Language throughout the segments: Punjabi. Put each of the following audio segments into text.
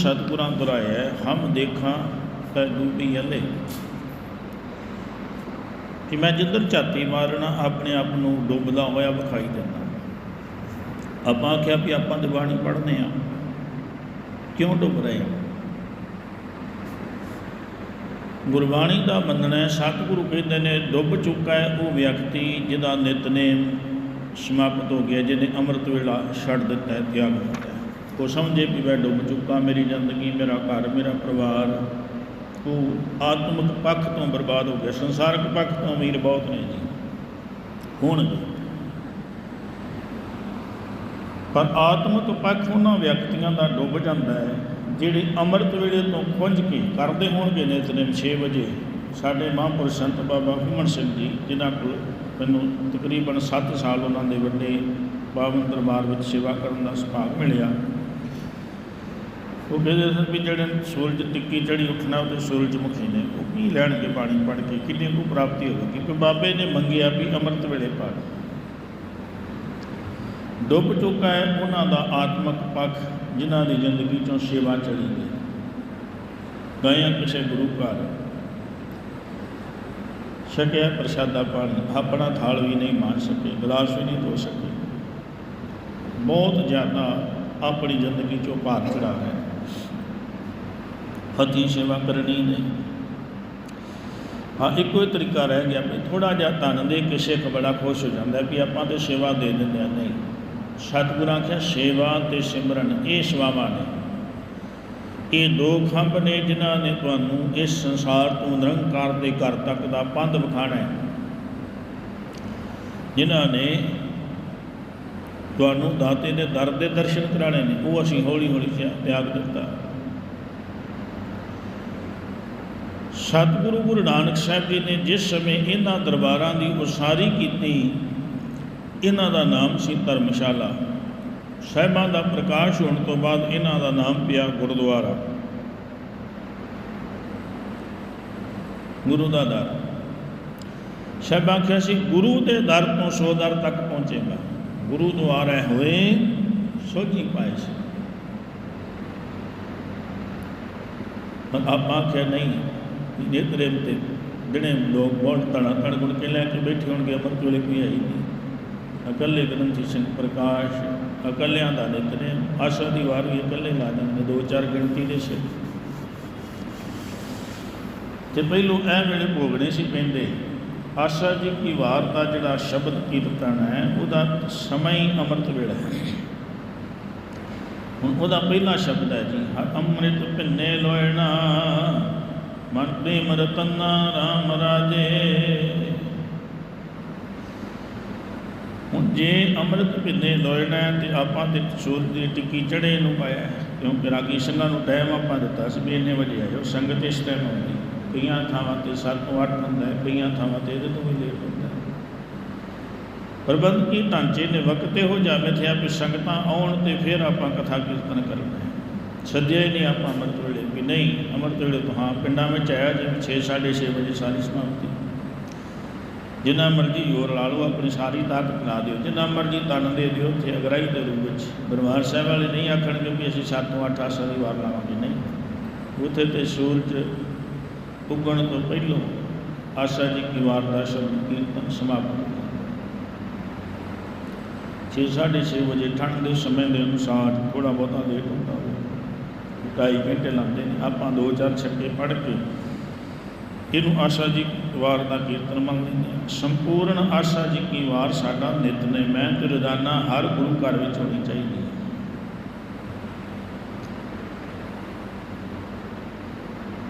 ਸਤਿਗੁਰਾਂ ਦੁਰਾਇਆ ਹਮ ਦੇਖਾਂ ਤਾਂ ਡੂਬੀ ਹਲੇ। ਕਿ ਮੈਂ ਜਿੱਧਰ ਝਾਤੀ ਮਾਰਨਾ, ਆਪਣੇ ਆਪ ਨੂੰ ਡੁੱਬਦਾ ਹੋਇਆ ਵਿਖਾਈ ਦਿੰਦਾ। ਆਪਾਂ ਆਖਿਆ ਵੀ ਆਪਾਂ ਦੀ ਬਾਣੀ ਪੜ੍ਹਨੇ ਆ ਕਿਉਂ ਡੁੱਬ ਰਹੇ ਹਾਂ? ਗੁਰਬਾਣੀ ਦਾ ਮੰਨਣਾ ਸਤਿਗੁਰੂ ਕਹਿੰਦੇ ਨੇ, ਡੁੱਬ ਚੁੱਕਾ ਹੈ ਉਹ ਵਿਅਕਤੀ ਜਿਹਦਾ ਨਿਤਨੇਮ ਸਮਾਪਤ ਹੋ ਗਿਆ, ਜਿਹਨੇ ਅੰਮ੍ਰਿਤ ਵੇਲਾ ਛੱਡ ਦਿੱਤਾ ਹੈ, ਤਿਆਗ ਦਿੱਤਾ ਹੈ ਉਹ ਸਮਝੇ ਵੀ ਮੈਂ ਡੁੱਬ ਚੁੱਕਾ, ਮੇਰੀ ਜ਼ਿੰਦਗੀ, ਮੇਰਾ ਘਰ, ਮੇਰਾ ਪਰਿਵਾਰ। ਉਹ ਆਤਮਿਕ ਪੱਖ ਤੋਂ ਬਰਬਾਦ ਹੋ ਗਿਆ, ਸੰਸਾਰਕ ਪੱਖ ਤੋਂ ਅਮੀਰ ਬਹੁਤ ਨੇ ਜੀ। ਹੁਣ ਪਰ ਆਤਮਿਕ ਪੱਖ ਉਹਨਾਂ ਵਿਅਕਤੀਆਂ ਦਾ ਡੁੱਬ ਜਾਂਦਾ ਹੈ, ਜਿਹੜੇ ਅੰਮ੍ਰਿਤ ਵੇਲੇ ਤੋਂ ਖੁੰਝ ਕੇ ਕਰਦੇ ਹੋਣਗੇ ਨੇ ਨਿਤਨੇਮ 6 ਵਜੇ। ਸਾਡੇ ਮਹਾਂਪੁਰਸ਼ ਸੰਤ ਬਾਬਾ ਹੁਮਨ ਸਿੰਘ ਜੀ, ਜਿਨ੍ਹਾਂ ਕੋਲ ਮੈਨੂੰ ਤਕਰੀਬਨ 7 ਸਾਲ ਉਹਨਾਂ ਦੇ ਵੱਡੇ ਪਾਵਨ ਦਰਬਾਰ ਵਿੱਚ ਸੇਵਾ ਕਰਨ ਦਾ ਸੁਭਾਗ ਮਿਲਿਆ ਉਹ ਕਹਿੰਦੇ ਸਨ ਵੀ ਜਿਹੜੇ ਸੂਰਜ ਟਿੱਕੀ ਚੜੀ ਉੱਠਣਾ ਉਹਦੇ ਸੂਰਜ ਮੁਖੀ ਨੇ। ਉਹ ਕੀ ਲੈਣਗੇ ਪਾਣੀ ਪੜ੍ਹ ਕੇ? ਕਿੰਨੀ ਕੁ ਪ੍ਰਾਪਤੀ ਹੋਵੇਗੀ? ਕਿ ਬਾਬੇ ਨੇ ਮੰਗਿਆ ਵੀ ਅੰਮ੍ਰਿਤ ਵੇਲੇ ਪੜ੍ਹ ਡੁੱਬ ਚੁੱਕਾ ਹੈ ਉਹਨਾਂ ਦਾ ਆਤਮਕ ਪੱਖ, ਜਿਨ੍ਹਾਂ ਦੀ ਜ਼ਿੰਦਗੀ ਚੋਂ ਸੇਵਾ ਚਲੀ ਗਈ। ਗਏ ਕਿਸੇ ਗੁਰੂ ਘਰ। ਛਕਿਆ ਪ੍ਰਸ਼ਾਦਾ ਪਾਣੀ। ਆਪਣਾ ਥਾਲ ਵੀ ਨਹੀਂ ਮਾਰ ਸਕੇ, ਗਲਾਸ ਵੀ ਨਹੀਂ ਧੋ ਸਕੇ। ਬਹੁਤ ਜ਼ਿਆਦਾ ਆਪਣੀ ਜ਼ਿੰਦਗੀ ਚੋਂ ਭਾਰ ਚੜਾ ਹੈ ਹੱਥੀਂ ਸੇਵਾ ਕਰਨੀ ਨਹੀਂ। ਹਾਂ, ਇੱਕੋ ਹੀ ਤਰੀਕਾ ਰਹਿ ਗਿਆ ਵੀ ਥੋੜਾ ਜਿਹਾ ਧਨ ਦੇ ਕੇ ਸਿੱਖ ਬੜਾ ਖੁਸ਼ ਹੋ ਜਾਂਦਾ ਵੀ ਆਪਾਂ ਤੇ ਸੇਵਾ ਦੇ ਦਿੰਦੇ ਆ ਨਹੀਂ, ਸਤਿਗੁਰਾਂ ਕਿਹਾ ਸੇਵਾ ਤੇ ਸਿਮਰਨ, ਇਹ ਸੇਵਾਵਾਂ ਨੇ। ਇਹ ਦੋ ਖੰਭ ਨੇ ਜਿਨ੍ਹਾਂ ਨੇ ਤੁਹਾਨੂੰ ਇਸ ਸੰਸਾਰ ਤੋਂ ਨਿਰੰਕਾਰ ਦੇ ਘਰ ਤੱਕ ਦਾ ਪੰਧ ਵਿਖਾਣਾ ਹੈ। ਜਿਨ੍ਹਾਂ ਨੇ ਤੁਹਾਨੂੰ ਦਾਤੇ ਦੇ ਦਰ ਦੇ ਦਰਸ਼ਨ ਕਰਾਣੇ ਨੇ, ਉਹ ਅਸੀਂ ਹੌਲੀ ਹੌਲੀ ਤਿਆਗ ਦਿੱਤਾ। ਸਤਿਗੁਰੂ ਗੁਰੂ ਨਾਨਕ ਸਾਹਿਬ ਜੀ ਨੇ ਜਿਸ ਸਮੇਂ ਇਹਨਾਂ ਦਰਬਾਰਾਂ ਦੀ ਉਸਾਰੀ ਕੀਤੀ, ਇਹਨਾਂ ਦਾ ਨਾਮ ਸੀ ਧਰਮਸ਼ਾਲਾ। ਸਾਹਿਬਾਂ ਦਾ ਪ੍ਰਕਾਸ਼ ਹੋਣ ਤੋਂ ਬਾਅਦ ਇਹਨਾਂ ਦਾ ਨਾਮ ਪਿਆ ਗੁਰਦੁਆਰਾ। ਗੁਰੂ ਦਾ ਦਰ। ਸਾਹਿਬਾਂ ਕਿਹਾ ਸੀ, ਗੁਰੂ ਦੇ ਦਰ ਤੋਂ ਸੋ ਦਰ ਤੱਕ ਪਹੁੰਚੇਗਾ। ਗੁਰੂ ਦੁਆਰੇ ਹੋਏ, ਸੋਝੀ ਪਾਏ ਸੀ। ਪਰ ਆਪਾਂ ਕਿਹਾ ਨਹੀਂ ਨੇਤਰੇ ਤੇ ਜਿਹੜੇ ਲੋਕ ਬਹੁਤ ਤਣਾ ਤਣ ਗੁਣ ਕੇ ਲੈ ਕੇ ਬੈਠੇ ਹੋਣਗੇ ਅਮਰ ਵੇਲੇ ਕੋਈ ਆਈ ਨਹੀਂ। ਇਕੱਲੇ ਗ੍ਰੰਥੀ ਸਿੰਘ ਪ੍ਰਕਾਸ਼, ਇਕੱਲਿਆਂ ਦਾ ਨਿਤਨੇ ਆਸ਼ਾ ਦੀ ਵਾਰ ਵੀ ਇਕੱਲੇ ਲਾ ਦਿੰਦੇ, ਦੋ ਚਾਰ ਗਿਣਤੀ ਦੇ ਸਿਰ। ਤੇ ਪਹਿਲੋਂ ਇਹ ਵੇਲੇ ਭੋਗਣੇ ਸੀ ਪੈਂਦੇ, ਆਸ਼ਾ ਜੀ ਕੀ ਵਾਰ ਦਾ ਜਿਹੜਾ ਸ਼ਬਦ ਕੀਰਤਨ ਹੈ, ਉਹਦਾ ਸਮਾਂ ਹੀ ਅੰਮ੍ਰਿਤ ਵੇਲਾ ਹੈ। ਹੁਣ ਉਹਦਾ ਪਹਿਲਾ ਸ਼ਬਦ ਹੈ ਜੀ, ਅੰਮ੍ਰਿਤ ਭਿੰਨੇ ਲੋਇਣਾ ਮਨ ਪ੍ਰੇਮ ਰਤਨਾ ਰਾਮ ਰਾਜੇ। ਹੁਣ ਜੇ ਅੰਮ੍ਰਿਤ ਪਿੰਨੇ ਲੋਇਣਾ ਤੇ ਆਪਾਂ ਤੇ ਸੂਰਜ ਦੀ ਟਿੱਕੀ ਚੜੇ ਨੂੰ ਪਾਇਆ ਕਿਉਂਕਿ ਰਾਗੀ ਸਿੰਘਾਂ ਨੂੰ ਟਾਈਮ ਆਪਾਂ ਦਿੱਤਾ ਸੀ ਵੀ ਇੰਨੇ ਵਜੇ ਆਇਓ। ਸੰਗਤ ਇਸ ਟਾਈਮ ਆਉਂਦੀ। ਕਈਆਂ ਥਾਵਾਂ ਤੇ 7 ਤੋਂ 8 ਹੁੰਦਾ ਹੈ, ਕਈਆਂ ਥਾਵਾਂ ਤੇ ਇਹਦੇ ਤੋਂ ਵੀ ਲੇਟ ਹੁੰਦਾ ਹੈ। ਪ੍ਰਬੰਧਕੀ ਢਾਂਚੇ ਨੇ? ਵਕਤ ਇਹੋ ਜਿਹਾ ਮਿਥਿਆ ਵੀ ਸੰਗਤਾਂ ਆਉਣ ਤੇ ਫਿਰ ਆਪਾਂ ਕਥਾ ਕੀਰਤਨ ਕਰਨਾ ਹੈ। ਸੱਜਿਆ ਹੀ ਨਹੀਂ ਆਪਾਂ ਅੰਮ੍ਰਿਤ ਵੇਲੇ। ਵੀ ਨਹੀਂ ਅੰਮ੍ਰਿਤ ਵੇਲੇ ਤੋਂ ਹਾਂ ਪਿੰਡਾਂ ਵਿੱਚ ਆਇਆ ਜਿਵੇਂ 6 6:30 ਵਜੇ ਸਾਰੀ ਸਮਾਪਤੀ। ਜਿੰਨਾ ਮਰਜ਼ੀ ਜ਼ੋਰ ਲਾ ਲਓ, ਆਪਣੀ ਸਾਰੀ ਤਾਕਤ ਲਾ ਦਿਓ। ਜਿੰਨਾ ਮਰਜ਼ੀ ਤਨ ਦੇ ਦਿਓ, ਉੱਥੇ ਅਗਰਾਈ ਦੇ ਰੂਪ ਵਿੱਚ। ਦਰਬਾਰ ਸਾਹਿਬ ਵਾਲੇ ਨਹੀਂ ਆਖਣਗੇ ਵੀ ਅਸੀਂ 7 ਤੋਂ 8 ਆਸਾ ਦੀ ਵਾਰ ਲਾਵਾਂਗੇ। ਨਹੀਂ। ਉੱਥੇ ਤੇ ਸੂਰਜ ਉੱਗਣ ਤੋਂ ਪਹਿਲਾਂ ਆਸਾ ਜੀ ਦੀ ਵਾਰ ਦਾ ਸ਼ਬਦ ਕੀਰਤਨ ਸਮਾਪਤ ਛੇ, ਸਾਢੇ ਛੇ ਵਜੇ ਠੰਡ ਦੇ ਸਮੇਂ ਦੇ ਅਨੁਸਾਰ ਥੋੜਾ ਬਹੁਤਾ ਲੇਟ ਹੁੰਦਾ। ਢਾਈ ਘੰਟੇ ਲਾਉਂਦੇ ਨੇ। ਆਪਾਂ ਦੋ ਚਾਰ ਛੱਕੇ ਪੜ੍ਹ ਕੇ ਇਹਨੂੰ ਆਸ਼ਾ ਜੀ ਵਾਰ ਦਾ ਕੀਰਤਨ ਮੰਨ ਲੈਂਦੇ ਹਾਂ। ਸੰਪੂਰਨ ਆਸ਼ਾ ਜੀ ਕੀ ਵਾਰ ਸਾਡਾ ਨਿਤਨੇਮ ਹੈ ਤੇ ਰੋਜ਼ਾਨਾ ਹਰ ਗੁਰੂ ਘਰ ਵਿੱਚ ਹੋਣੀ ਚਾਹੀਦੀ ਹੈ।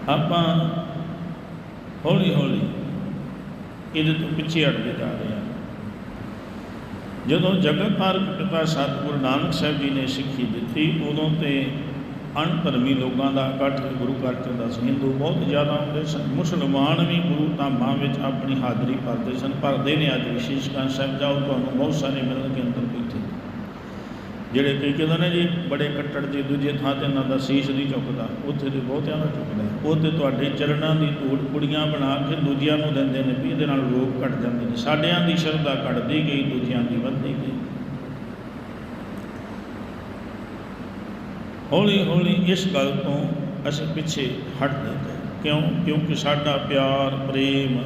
ਆਪਾਂ ਹੌਲੀ ਹੌਲੀ ਇਹਦੇ ਤੋਂ ਪਿੱਛੇ ਹਟਦੇ ਜਾ ਰਹੇ ਹਾਂ। ਜਦੋਂ ਜਗਤਾਰ ਪਿਤਾ ਸਤਿਗੁਰੂ ਨਾਨਕ ਸਾਹਿਬ ਜੀ ਨੇ ਸਿੱਖੀ ਦਿੱਤੀ, ਉਦੋਂ ਤੇ ਅਣਧਰਮੀ ਲੋਕਾਂ ਦਾ ਇਕੱਠ ਗੁਰੂ ਘਰ 'ਚ ਹੁੰਦਾ ਸੀ। ਹਿੰਦੂ ਬਹੁਤ ਜ਼ਿਆਦਾ ਹੁੰਦੇ ਸਨ। ਮੁਸਲਮਾਨ ਵੀ ਗੁਰੂ ਧਾਮਾਂ ਵਿੱਚ ਆਪਣੀ ਹਾਜ਼ਰੀ ਭਰਦੇ ਸਨ। ਭਰਦੇ ਨੇ ਅੱਜ ਵਿਸ਼ੇਸ਼ ਕਾਂ ਸਾਹਿਬ। ਜਾਓ ਤੁਹਾਨੂੰ ਬਹੁਤ ਸਾਰੇ ਮਿਲਣਗੇ ਅੰਦਰ ਬੈਠੇ। ਜਿਹੜੇ ਕਈ ਕਹਿੰਦੇ ਨੇ ਜੀ, ਬੜੇ ਕੱਟੜ ਜੀ ਦੂਜੇ ਥਾਂ ਤੇ ਇਹਨਾਂ ਦਾ ਸੀਸ ਨਹੀਂ ਚੁੱਕਦਾ। ਉੱਥੇ ਤੇ ਬਹੁਤਿਆਂ ਦਾ ਚੁੱਕਦਾ ਉਹ ਤੇ ਤੁਹਾਡੇ ਚਰਨਾਂ ਦੀ ਧੂੜ ਕੁੜੀਆਂ ਬਣਾ ਕੇ ਦੂਜਿਆਂ ਨੂੰ ਦਿੰਦੇ ਨੇ। ਵੀ ਇਹਦੇ ਨਾਲ ਰੋਗ ਘਟ ਜਾਂਦੇ ਨੇ। ਸਾਡਿਆਂ ਦੀ ਸ਼ਰਧਾ ਘਟਦੀ ਗਈ, ਦੂਜਿਆਂ ਦੀ ਵੱਧਦੀ ਗਈ। ਹੌਲੀ ਹੌਲੀ ਇਸ ਗੱਲ ਤੋਂ ਅਸੀਂ ਪਿੱਛੇ ਹਟਦੇ ਗਏ ਕਿਉਂ? ਕਿਉਂਕਿ ਸਾਡਾ ਪਿਆਰ, ਪ੍ਰੇਮ,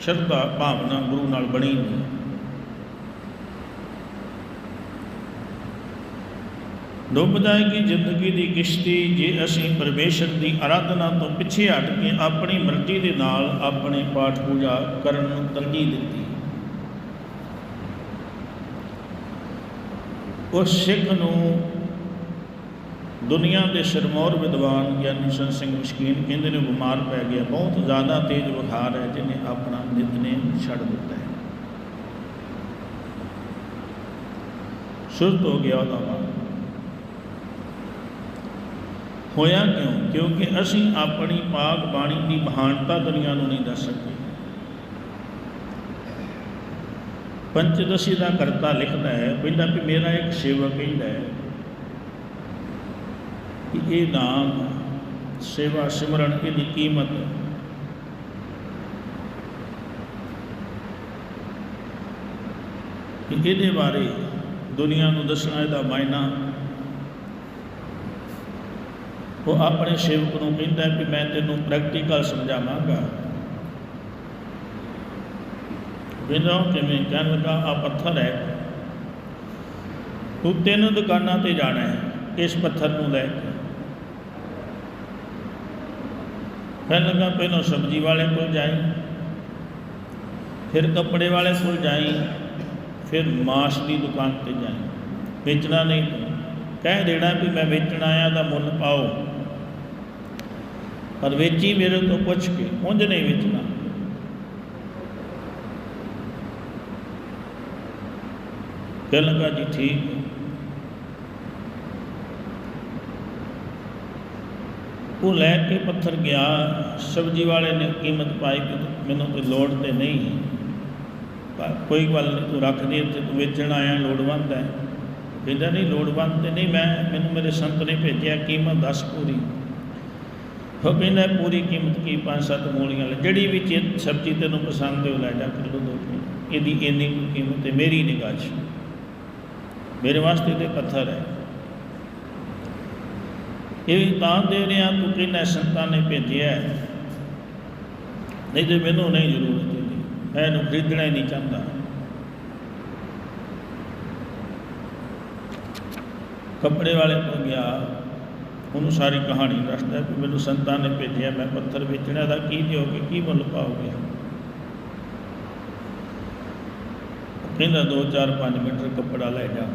ਸ਼ਰਧਾ, ਭਾਵਨਾ ਗੁਰੂ ਨਾਲ ਬਣੀ ਨਹੀਂ। ਡੁੱਬ ਜਾਏਗੀ ਜ਼ਿੰਦਗੀ ਦੀ ਕਿਸ਼ਤੀ ਜੇ ਅਸੀਂ ਪਰਮੇਸ਼ਰ ਦੀ ਆਰਾਧਨਾ ਤੋਂ ਪਿੱਛੇ ਹਟ ਕੇ ਆਪਣੀ ਮਰਜ਼ੀ ਦੇ ਨਾਲ ਆਪਣੇ ਪਾਠ ਪੂਜਾ ਕਰਨ ਨੂੰ ਤਰਜੀਹ ਦਿੱਤੀ। ਉਸ ਸਿੱਖ ਨੂੰ ਦੁਨੀਆ ਦੇ ਸ਼ਰਮੌਰ ਵਿਦਵਾਨ ਗਿਆਨੀ ਸੰਤ ਸਿੰਘ ਮਸ਼ਕੀਨ ਕਹਿੰਦੇ ਨੇ ਬਿਮਾਰ ਪੈ ਗਿਆ, ਬਹੁਤ ਜ਼ਿਆਦਾ ਤੇਜ਼ ਬੁਖਾਰ ਹੈ, ਜਿਹਨੇ ਆਪਣਾ ਨਿਤਨੇਮ ਛੱਡ ਦਿੱਤਾ ਹੈ। ਸੁਰਤ ਹੋ ਗਿਆ ਉਹਦਾ ਮਨ ਹੋਇਆ ਕਿਉਂ? ਕਿਉਂਕਿ ਅਸੀਂ ਆਪਣੀ ਪਾਕ ਬਾਣੀ ਦੀ ਮਹਾਨਤਾ ਦੁਨੀਆ ਨੂੰ ਨਹੀਂ ਦੱਸ ਸਕੇ ਪੰਚਦਸ਼ੀ ਦਾ ਕਰਤਾ ਲਿਖਦਾ ਹੈ, ਪਹਿਲਾਂ ਵੀ ਮੇਰਾ ਇੱਕ ਸੇਵਕ ਕਹਿੰਦਾ ਹੈ ਇਹ ਨਾਮ ਸੇਵਾ ਸਿਮਰਨ, ਇਹਦੀ ਕੀਮਤ ਕਿ ਇਹਦੇ ਬਾਰੇ ਦੁਨੀਆ ਨੂੰ ਦੱਸਣਾ, ਇਹਦਾ ਮਾਇਨਾ। ਉਹ ਆਪਣੇ ਸੇਵਕ ਨੂੰ ਕਹਿੰਦਾ ਕਿ ਮੈਂ ਤੈਨੂੰ ਪ੍ਰੈਕਟੀਕਲ ਸਮਝਾਵਾਂਗਾ। ਕਹਿੰਦਾ ਕਿਵੇਂ ਕਹਿਣ ਲੱਗਾ ਆ ਪੱਥਰ ਹੈ। ਤੂੰ ਤਿੰਨ ਦੁਕਾਨਾਂ ਤੇ ਜਾਣਾ ਹੈ, ਇਸ ਪੱਥਰ ਨੂੰ ਲੈ ਕੇ। ਕਹਿਣ ਲੱਗਾ ਪਹਿਲਾਂ ਸਬਜ਼ੀ ਵਾਲੇ ਕੋਲ ਜਾਈ, ਫਿਰ ਕੱਪੜੇ ਵਾਲੇ ਕੋਲ ਜਾਈ, ਫਿਰ ਮਾਸ ਦੀ ਦੁਕਾਨ ਤੇ ਜਾਈ। ਵੇਚਣਾ ਨਹੀਂ ਕਹਿ ਦੇਣਾ ਵੀ ਮੈਂ ਵੇਚਣ ਆਇਆ ਦਾ ਮੁੱਲ ਪਾਓ। ਪਰ ਵੇਚੀ ਮੇਰੇ ਤੋਂ ਪੁੱਛ ਕੇ ਉਂਝ ਨਹੀਂ ਵੇਚਣਾ। ਕਹਿਣ ਲੱਗਾ, ਜੀ ਠੀਕ ਹੈ ਉਹ ਲੈ ਕੇ ਪੱਥਰ ਗਿਆ, ਸਬਜ਼ੀ ਵਾਲੇ ਨੇ ਕੀਮਤ ਪਾਈ ਕਿ ਮੈਨੂੰ ਤੇ ਲੋੜ ਤੇ ਨਹੀਂ। ਪਰ ਕੋਈ ਗੱਲ ਨਹੀਂ, ਤੂੰ ਰੱਖ ਦੇ ਇੱਥੇ, ਤੂੰ ਵੇਚਣ ਆਇਆ, ਲੋੜਵੰਦ ਹੈ। ਕਹਿੰਦਾ, ਨਹੀਂ, ਲੋੜਵੰਦ ਤੇ ਨਹੀਂ, ਮੈਂ, ਮੈਨੂੰ ਮੇਰੇ ਸੰਤ ਨੇ ਭੇਜਿਆ ਕੀਮਤ ਦੱਸ ਪੂਰੀ। ਉਹ ਕਹਿੰਦਾ, ਪੂਰੀ ਕੀਮਤ ਕੀ, ਪੰਜ ਸੱਤ ਮੂਲੀਆਂ ਲੈ। ਜਿਹੜੀ ਵੀ ਚੀਜ਼ ਸਬਜ਼ੀ ਤੈਨੂੰ ਪਸੰਦ ਹੈ, ਉਹ ਲੈ ਜਾ ਕਿਲੋ ਦੋ ਇਹਦੀ ਇੰਨੀ ਕੀਮਤ ਹੈ, ਮੇਰੀ ਨਿਗਾਹ 'ਚ। ਮੇਰੇ ਵਾਸਤੇ ਤੇ ਪੱਥਰ ਹੈ। ਇਹ ਵੀ ਤਾਂ ਦੇ ਰਿਹਾ ਤੂੰ ਕਹਿੰਦਾ ਸੰਤਾਂ ਨੇ ਭੇਜਿਆ ਨਹੀਂ ਤੇ ਮੈਨੂੰ ਨਹੀਂ ਜ਼ਰੂਰਤ ਇਹਦੀ। ਮੈਂ ਇਹਨੂੰ ਖਰੀਦਣਾ ਹੀ ਨਹੀਂ ਚਾਹੁੰਦਾ। ਕੱਪੜੇ ਵਾਲੇ ਕੋਲ ਗਿਆ, ਉਹਨੂੰ ਸਾਰੀ ਕਹਾਣੀ ਦੱਸਦਾ ਕਿ ਮੈਨੂੰ ਸੰਤਾਂ ਨੇ ਭੇਜਿਆ, ਮੈਂ ਪੱਥਰ ਵੇਚਣਾ ਦਾ ਕੀ ਦਿਓਗੇ, ਕੀ ਮੁੱਲ ਪਾਓਗੇ? ਕਹਿੰਦਾ 2 4 5 ਮੀਟਰ ਕੱਪੜਾ ਲੈ ਜਾ।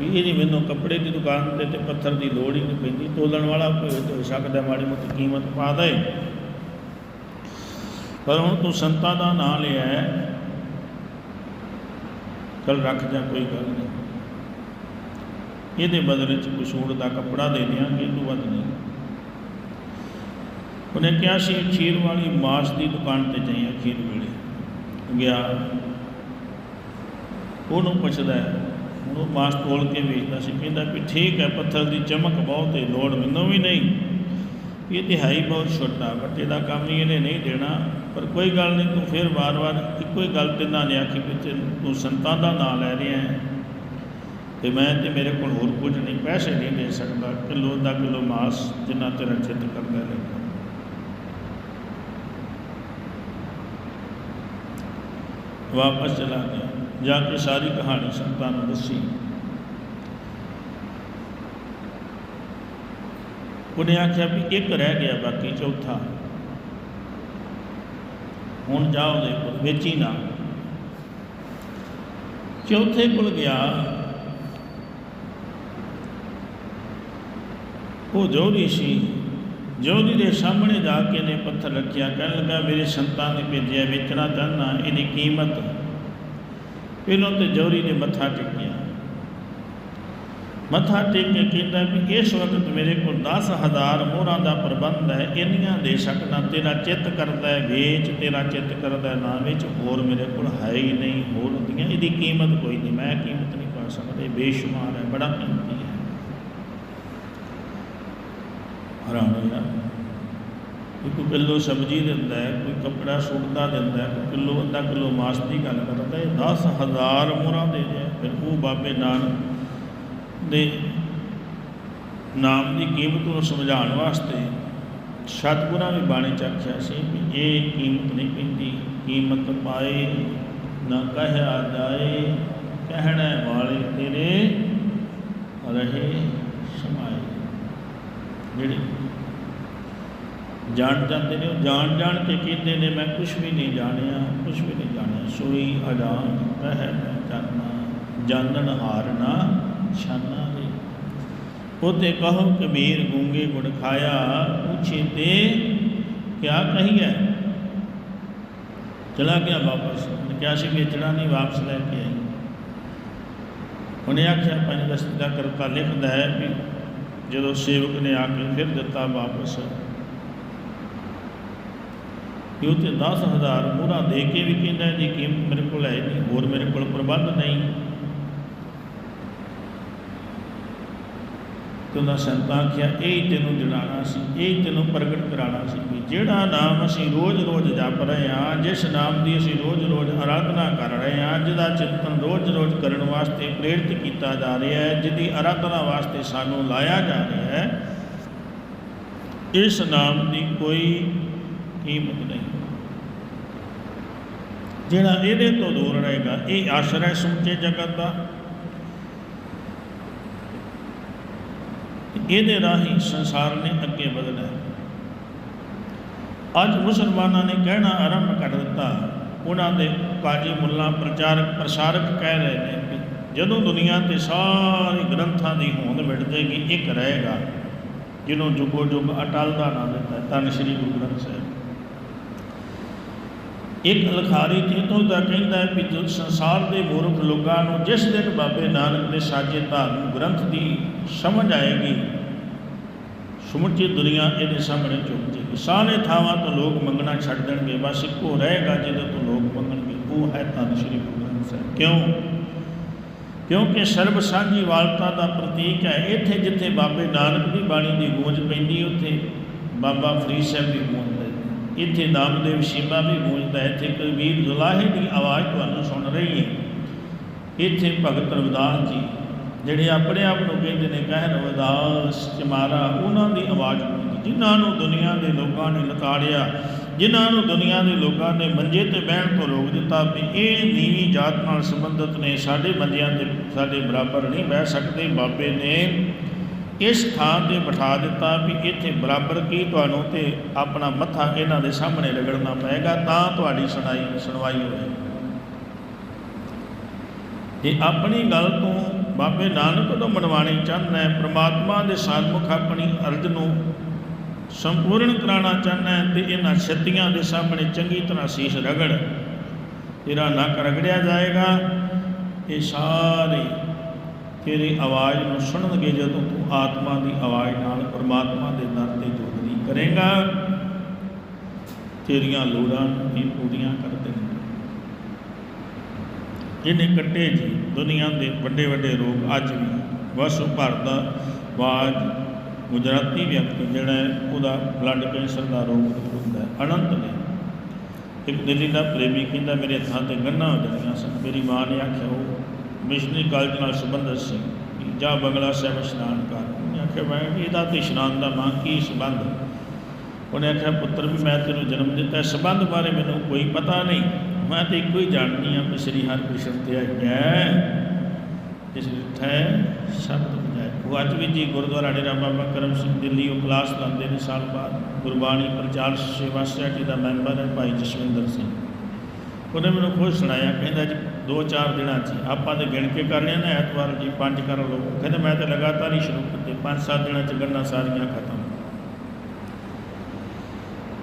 ਵੀ ਇਹਦੀ ਮੈਨੂੰ ਕੱਪੜੇ ਦੀ ਦੁਕਾਨ ਤੇ ਤੇ ਪੱਥਰ ਦੀ ਲੋੜ ਹੀ ਨਹੀਂ ਪੈਂਦੀ। ਤੋਲਣ ਵਾਲਾ ਕੋਈ ਸਕਦਾ ਮਾੜੀ ਮੋਟੀ ਕੀਮਤ ਪਾ ਦੇ। ਪਰ ਹੁਣ ਤੂੰ ਸੰਤਾਂ ਦਾ ਨਾਂ ਲਿਆ ਹੈ। ਚਲ ਰੱਖ ਜਾ, ਕੋਈ ਗੱਲ ਨਹੀਂ। ਇਹਦੇ ਬਦਲੇ ਚ ਕੋਈ ਦਾ ਕੱਪੜਾ ਦੇ ਦਿਆਂਗੇ ਤੂੰ ਵੱਧ ਨਹੀਂ। ਉਹਨੇ ਕਿਹਾ ਸੀ, ਖੀਰ ਵਾਲੀ ਮਾਸ ਦੀ ਦੁਕਾਨ ਤੇ ਜਾਈ, ਖੀਰ ਵੇਲੇ। ਗਿਆ। ਉਹਨੂੰ ਪੁੱਛਦਾ ਹੈ ਉਹ ਮਾਸ ਤੋਲ ਕੇ ਵੇਚਦਾ ਸੀ, ਕਹਿੰਦਾ ਵੀ ਠੀਕ ਹੈ, ਪੱਥਰ ਦੀ ਚਮਕ ਬਹੁਤ ਹੈ, ਲੋੜ ਮੈਨੂੰ ਵੀ ਨਹੀਂ। ਇਹ ਦਿਹਾਈ ਬਹੁਤ ਛੋਟਾ ਵੱਡੇ ਦਾ ਕੰਮ ਹੀ ਇਹਨੇ ਨਹੀਂ ਦੇਣਾ। ਪਰ ਕੋਈ ਗੱਲ ਨਹੀਂ, ਤੂੰ ਫਿਰ ਵਾਰ-ਵਾਰ ਇੱਕੋ ਹੀ ਗੱਲ ਤੇ ਨਾ ਨੇ ਆਖੀ ਵੀ ਤੂੰ ਸੰਤਾਂ ਦਾ ਨਾਂ ਲੈ ਰਿਹਾ ਹੈ। ਤੇ ਮੈਂ ਤੇ ਮੇਰੇ ਕੋਲ ਹੋਰ ਕੁਝ ਨਹੀਂ, ਪੈਸੇ ਨਹੀਂ ਦੇ ਸਕਦਾ, ਕਿਲੋ ਦਾ ਕਿਲੋ ਮਾਸ ਜਿੰਨਾ ਤੇਰਾ ਚਿੱਤ ਕਰਦਾ ਲੈ ਵਾਪਸ ਚਲਾ ਗਿਆ। ਜਾ ਕੇ ਸਾਰੀ ਕਹਾਣੀ ਸੰਤਾਂ ਨੂੰ ਦੱਸੀ। ਉਹਨੇ ਆਖਿਆ ਵੀ ਇੱਕ ਰਹਿ ਗਿਆ, ਬਾਕੀ ਚੌਥਾ। ਹੁਣ ਜਾ ਉਹਦੇ ਕੋਲ, ਵੇਚੀ ਨਾ। ਚੌਥੇ ਕੋਲ ਗਿਆ। ਉਹ ਜੋਰੀ ਸੀ। ਜੋਰੀ ਦੇ ਸਾਹਮਣੇ ਜਾ ਕੇ ਨੇ ਪੱਥਰ ਰੱਖਿਆ। ਕਹਿਣ ਲੱਗਾ, ਮੇਰੇ ਸੰਤਾਂ ਨੇ ਭੇਜਿਆ, ਵੇਚਣਾ ਚਾਹੁੰਦਾ, ਇਹਦੀ ਕੀਮਤ ਪਹਿਲਾਂ ਤੇ ਜੋਰੀ ਨੇ ਮੱਥਾ ਟੇਕਿਆ। ਮੱਥਾ ਟੇਕ ਕੇ ਕਹਿੰਦਾ ਵੀ ਇਸ ਵਕਤ ਮੇਰੇ ਕੋਲ 10000 ਮੋਹਰਾਂ ਦਾ ਪ੍ਰਬੰਧ ਹੈ, ਇੰਨੀਆਂ ਦੇ ਸਕਦਾ, ਤੇਰਾ ਚਿੱਤ ਕਰਦਾ ਹੈ, ਵੇਚ, ਤੇਰਾ ਚਿੱਤ ਕਰਦਾ ਨਾ ਵਿੱਚ, ਹੋਰ ਮੇਰੇ ਕੋਲ ਹੈ ਹੀ ਨਹੀਂ, ਹੋਰ ਹੁੰਦੀਆਂ। ਇਹਦੀ ਕੀਮਤ ਕੋਈ ਨਹੀਂ, ਮੈਂ ਕੀਮਤ ਨਹੀਂ ਪਾ ਸਕਦਾ, ਇਹ ਬੇਸ਼ੁਮਾਰ ਹੈ, ਬੜਾ ਕੀਮਤੀ ਹੈ। ਹੈਰਾਨ ਹੋਇਆ ਵੀ ਕੋਈ ਕਿਲੋ ਸਬਜ਼ੀ ਦਿੰਦਾ ਹੈ, ਕੋਈ ਕੱਪੜਾ ਸੁੱਟਦਾ ਦਿੰਦਾ ਹੈ, ਕੋਈ ਕਿਲੋ, ਅੱਧਾ ਕਿਲੋ ਮਾਸ ਦੀ ਗੱਲ ਕਰਦਾ ਹੈ 10000 ਮੋਹਰਾਂ ਦੇ ਰਿਹਾ ਫਿਰ ਉਹ ਬਾਬੇ ਨਾਨਕ ਦੇ ਨਾਮ ਦੀ ਕੀਮਤ ਨੂੰ ਸਮਝਾਉਣ ਵਾਸਤੇ ਸਤਿਗੁਰਾਂ ਵੀ ਬਾਣੀ ਚ ਆਖਿਆ ਸੀ ਵੀ ਇਹ ਕੀਮਤ ਨਹੀਂ ਪੈਂਦੀ, ਕੀਮਤ ਪਾਏ ਨਾ ਕਹਿਆ ਜਾਏ, ਕਹਿਣ ਵਾਲੇ ਤੇਰੇ ਰਹੇ ਸਮਾਏ। ਜਿਹੜੇ ਜਾਣ ਜਾਂਦੇ ਨੇ, ਉਹ ਜਾਣ ਜਾਣ ਕੇ ਕਹਿੰਦੇ ਨੇ, ਮੈਂ ਕੁਝ ਵੀ ਨਹੀਂ ਜਾਣਿਆ ਕੁਝ ਵੀ ਨਹੀਂ ਜਾਣਿਆ। ਸੋਈ ਅਜਾਨ ਰਹਿ ਮੈਂ ਜਾਨਾ ਜਾਣਨ ਹਾਰ ਛਾਨਾ ਦੇ ਉਤੇ ਕਹੋ, ਕਬੀਰ ਗੂੰਗੇ ਗੁਣ ਖਾਇਆ। ਪੁੱਛੇ ਤੇ, ਕਿਆ ਕਹੀਏ ਚਲਾ ਗਿਆ ਵਾਪਸ। ਉਹਨੇ ਕਿਹਾ ਸੀ ਵੇਚਣਾ ਨਹੀਂ, ਵਾਪਸ ਲੈ ਕੇ ਆਈ। ਉਹਨੇ ਆਖਿਆ ਪੰਜ ਦਸਤੀ ਦਾ ਕਰਤਾ ਲਿਖਦਾ ਹੈ ਵੀ ਜਦੋਂ ਸੇਵਕ ਨੇ ਆ ਕੇ ਫਿਰ ਦਿੱਤਾ ਵਾਪਸ। ਕਿ ਉਹ ਤੇ 10000 ਮੂਹਰਾ ਦੇ ਕੇ ਵੀ ਕਹਿੰਦਾ ਜੀ ਕੀਮਤ ਮੇਰੇ ਕੋਲ ਹੈ ਨਹੀਂ, ਹੋਰ ਮੇਰੇ ਕੋਲ ਪ੍ਰਬੰਧ ਨਹੀਂ। ਤੇ ਉਹਨਾਂ ਸੰਤਾਂ ਆਖਿਆ, ਇਹ ਹੀ ਤੈਨੂੰ ਜਣਾਣਾ ਸੀ, ਇਹ ਤੈਨੂੰ ਪ੍ਰਗਟ ਕਰਾਉਣਾ ਸੀ ਵੀ ਜਿਹੜਾ ਨਾਮ ਅਸੀਂ ਰੋਜ਼-ਰੋਜ਼ ਜਪ ਰਹੇ ਹਾਂ, ਜਿਸ ਨਾਮ ਦੀ ਅਸੀਂ ਰੋਜ਼-ਰੋਜ਼ ਆਰਾਧਨਾ ਕਰ ਰਹੇ ਹਾਂ, ਜਿਹਦਾ ਚਿੰਤਨ ਰੋਜ਼-ਰੋਜ਼ ਕਰਨ ਵਾਸਤੇ ਪ੍ਰੇਰਿਤ ਕੀਤਾ ਜਾ ਰਿਹਾ ਹੈ, ਜਿਹਦੀ ਆਰਾਧਨਾ ਵਾਸਤੇ ਸਾਨੂੰ ਲਾਇਆ ਜਾ ਰਿਹਾ ਹੈ, ਇਸ ਨਾਮ ਦੀ ਕੋਈ ਕੀਮਤ ਨਹੀਂ। ਜਿਹੜਾ ਇਹਦੇ ਤੋਂ ਦੂਰ ਰਹੇਗਾ ਇਹ ਆਸ਼ਰ ਹੈ ਸਮੁੱਚੇ ਜਗਤ ਦਾ। ਇਹਦੇ ਰਾਹੀਂ ਸੰਸਾਰ ਨੇ ਅੱਗੇ ਵਧਣਾ ਅੱਜ ਮੁਸਲਮਾਨਾਂ ਨੇ ਕਹਿਣਾ ਆਰੰਭ ਕਰ ਦਿੱਤਾ ਉਹਨਾਂ ਦੇ ਕਾਜੀ ਮੁੱਲਾ ਪ੍ਰਚਾਰਕ ਪ੍ਰਸਾਰਕ ਕਹਿ ਰਹੇ ਨੇ ਕਿ ਜਦੋਂ ਦੁਨੀਆ ਤੇ ਸਾਰੇ ਗ੍ਰੰਥਾਂ ਦੀ ਹੋਂਦ ਮਿਟ ਜਾਏਗੀ ਇੱਕ ਰਹੇਗਾ ਜਿਹਨੂੰ ਜੁਗੋ ਜੁਗ ਅਟਲ ਦਾ ਨਾਮ ਦਿੱਤਾ ਹੈ, ਧੰਨ ਸ਼੍ਰੀ ਗੁਰੂ ਗ੍ਰੰਥ ਸਾਹਿਬ। ਇੱਕ ਲਖਾਰੀ ਤੀਤੋਂ ਦਾ ਕਹਿੰਦਾ ਹੈ ਕਿ ਜੋ ਸੰਸਾਰ ਦੇ ਮੂਰਖ ਲੋਕਾਂ ਨੂੰ ਜਿਸ ਦਿਨ ਬਾਬੇ ਨਾਨਕ ਦੇ ਸਾਜੇ ਧਾਰਮਿਕ ਗ੍ਰੰਥ ਦੀ ਸਮਝ ਆਏਗੀ, ਸਮੁੱਚੀ ਦੁਨੀਆ ਇਹਦੇ ਸਾਹਮਣੇ ਝੁਕ ਜੇਗੀ ਸਾਰੇ ਥਾਵਾਂ ਤੋਂ ਲੋਕ ਮੰਗਣਾ ਛੱਡ ਦੇਣਗੇ, ਬਸ ਇੱਕੋ ਰਹੇਗਾ ਜਿਹਦੇ ਤੋਂ ਲੋਕ ਮੰਗਣਗੇ। ਉਹ ਹੈ ਧੰਨ ਸ਼੍ਰੀ ਗੁਰੂ ਗ੍ਰੰਥ ਸਾਹਿਬ। ਕਿਉਂ? ਕਿਉਂਕਿ ਸਰਬ ਸਾਂਝੀ ਵਾਲਤਾ ਦਾ ਪ੍ਰਤੀਕ ਹੈ। ਇੱਥੇ ਜਿੱਥੇ ਬਾਬੇ ਨਾਨਕ ਦੀ ਬਾਣੀ ਦੀ ਗੂੰਜ ਪੈਂਦੀ, ਉੱਥੇ ਬਾਬਾ ਫਰੀਦ ਸਾਹਿਬ ਦੀ ਗੂੰਜ ਇੱਥੇ ਨਾਮਦੇਵ ਸ਼ਿਮਾ ਵੀ ਗੂੰਜਦਾ ਹੈ, ਇੱਥੇ ਕਬੀਰ ਜ਼ੁਲਾਹੇ ਦੀ ਆਵਾਜ਼ ਤੁਹਾਨੂੰ ਸੁਣ ਰਹੀ ਹੈ। ਇੱਥੇ ਭਗਤ ਰਵਿਦਾਸ ਜੀ ਜਿਹੜੇ ਆਪਣੇ ਆਪ ਨੂੰ ਕਹਿੰਦੇ ਨੇ ਕਹਿ ਰਵਿਦਾਸ ਚਮਾਰਾ ਉਹਨਾਂ ਦੀ ਆਵਾਜ਼ ਜਿਨ੍ਹਾਂ ਨੂੰ ਦੁਨੀਆ ਦੇ ਲੋਕਾਂ ਨੇ ਲਤਾੜਿਆ ਜਿਨ੍ਹਾਂ ਨੂੰ ਦੁਨੀਆ ਦੇ ਲੋਕਾਂ ਨੇ ਮੰਜੇ ਤੇ ਬਹਿਣ ਤੋਂ ਰੋਕ ਦਿੱਤਾ ਵੀ ਇਹ ਨੀਵੀਂ ਜਾਤ ਨਾਲ ਸੰਬੰਧਿਤ ਨੇ ਸਾਡੇ ਮੰਜਿਆਂ ਤੇ ਸਾਡੇ ਬਰਾਬਰ ਨਹੀਂ ਬਹਿ ਸਕਦੇ ਬਾਬੇ ਨੇ ਇਸ ਥਾਂ ਤੇ ਬਿਠਾ ਦਿੱਤਾ ਵੀ ਇੱਥੇ ਬਰਾਬਰ ਕੀ ਤੁਹਾਨੂੰ ਤੇ ਆਪਣਾ ਮੱਥਾ ਇਹਨਾਂ ਦੇ ਸਾਹਮਣੇ ਰਗੜਨਾ ਪਏਗਾ, ਤਾਂ ਤੁਹਾਡੀ ਸੁਣਾਈ ਸੁਣਵਾਈ ਹੋਵੇ ਜੇ ਆਪਣੀ ਗੱਲ ਤੋਂ ਬਾਬੇ ਨਾਨਕ ਤੋਂ ਮਨਵਾਣੀ ਚਾਹੁੰਦਾ ਹੈ, ਪ੍ਰਮਾਤਮਾ ਦੇ ਸਨਮੁਖ ਆਪਣੀ ਅਰਜ਼ ਨੂੰ ਸੰਪੂਰਨ ਕਰਾਉਣਾ ਚਾਹੁੰਦਾ ਹੈ ਤੇ ਇਹਨਾਂ ਛੱਤੀਆਂ ਦੇ ਸਾਹਮਣੇ ਚੰਗੀ ਤਰ੍ਹਾਂ ਸੀਸ ਰਗੜ। ਤੇਰਾ ਨੱਕ ਰਗੜਿਆ ਜਾਏਗਾ ਇਹ ਸਾਰੇ ਤੇਰੀ ਆਵਾਜ਼ ਨੂੰ ਸੁਣਨਗੇ ਜਦੋਂ ਤੂੰ ਆਤਮਾ ਦੀ ਆਵਾਜ਼ ਨਾਲ ਪਰਮਾਤਮਾ ਦੇ ਦਰ ਤੇ ਜੋਗਦੀ ਕਰੇਗਾ। ਤੇਰੀਆਂ ਲੋੜਾਂ ਵੀ ਪੂਰੀਆਂ ਕਰ ਦੇਣਗੇ। ਜਿਹਨੇ ਕੱਟੇ ਜੀ, ਦੁਨੀਆ ਦੇ ਵੱਡੇ ਵੱਡੇ ਰੋਗ ਅੱਜ ਵੀ ਵਸੂ ਭਰਦਾ ਬਾਜ ਗੁਜਰਾਤੀ ਵਿਅਕਤੀ ਜਿਹੜਾ ਹੈ, ਉਹਦਾ ਬਲੱਡ ਕੈਂਸਰ ਦਾ ਰੋਗ ਹੁੰਦਾ ਅਨੰਤ ਨੇ। ਇੱਕ ਦਿੱਲੀ ਦਾ ਪ੍ਰੇਮੀ ਕਹਿੰਦਾ, ਮੇਰੇ ਹੱਥਾਂ ਤੇ ਗੰਨਾ ਹੋ ਜਾਣੀਆਂ ਸਨ। ਮੇਰੀ ਮਾਂ ਨੇ ਆਖਿਆ, ਉਹ ਮਿਸ਼ਨਰੀ ਕਾਲਜ ਨਾਲ ਸੰਬੰਧਿਤ ਸੀ। ਕਿ ਜਾ ਬੰਗਲਾ ਸਾਹਿਬ ਇਸ਼ਨਾਨ ਕਰ। ਉਹਨੇ ਆਖਿਆ, ਮੈਂ ਇਹਦਾ ਤੇ ਇਸ਼ਨਾਨ ਦਾ ਮਾਂ ਕੀ ਸੰਬੰਧ? ਉਹਨੇ ਆਖਿਆ, ਪੁੱਤਰ, ਵੀ ਮੈਂ ਤੈਨੂੰ ਜਨਮ ਦਿੱਤਾ। ਸੰਬੰਧ ਬਾਰੇ ਮੈਨੂੰ ਕੋਈ ਪਤਾ ਨਹੀਂ। ਮੈਂ ਤੇ ਇੱਕੋ ਹੀ ਜਾਣਦੀ ਹਾਂ ਕਿ ਸ੍ਰੀ ਹਰਿਕ੍ਰਿਸ਼ਨ ਤੇ ਆਇਆ ਜਿਸ ਜਿੱਥੇ ਸ਼ਬਦ ਬਜਾਏ ਉਹ ਅੱਜ ਵੀ ਜੀ ਗੁਰਦੁਆਰਾ ਡੇਰਾ ਬਾਬਾ ਕਰਮ ਸਿੰਘ ਦਿੱਲੀ, ਉਹ ਕਲਾਸ ਲਾਉਂਦੇ ਨੇ ਸਾਲ ਬਾਅਦ। ਗੁਰਬਾਣੀ ਪ੍ਰਚਾਰ ਸੇਵਾ ਸੁਸਾਇਟੀ ਦਾ ਮੈਂਬਰ ਹੈ ਭਾਈ ਜਸਵਿੰਦਰ ਸਿੰਘ। ਉਹਨੇ ਮੈਨੂੰ ਖੁਦ ਸੁਣਾਇਆ, ਕਹਿੰਦਾ ਜੀ ਦੋ ਚਾਰ ਦਿਨਾਂ 'ਚ ਆਪਾਂ ਤੇ ਗਿਣ ਕੇ ਕਰ ਲਿਆ ਨਾ, ਐਤਵਾਰ ਜੀ, ਪੰਜ ਕਰ ਲਓ ਕਹਿੰਦੇ ਮੈਂ ਤੇ ਲਗਾਤਾਰ ਹੀ ਸ਼ੁਰੂ ਕੀਤੇ, ਪੰਜ ਸੱਤ ਦਿਨਾਂ 'ਚ ਗੰਨਾ ਸਾਰੀਆਂ ਖਤਮ।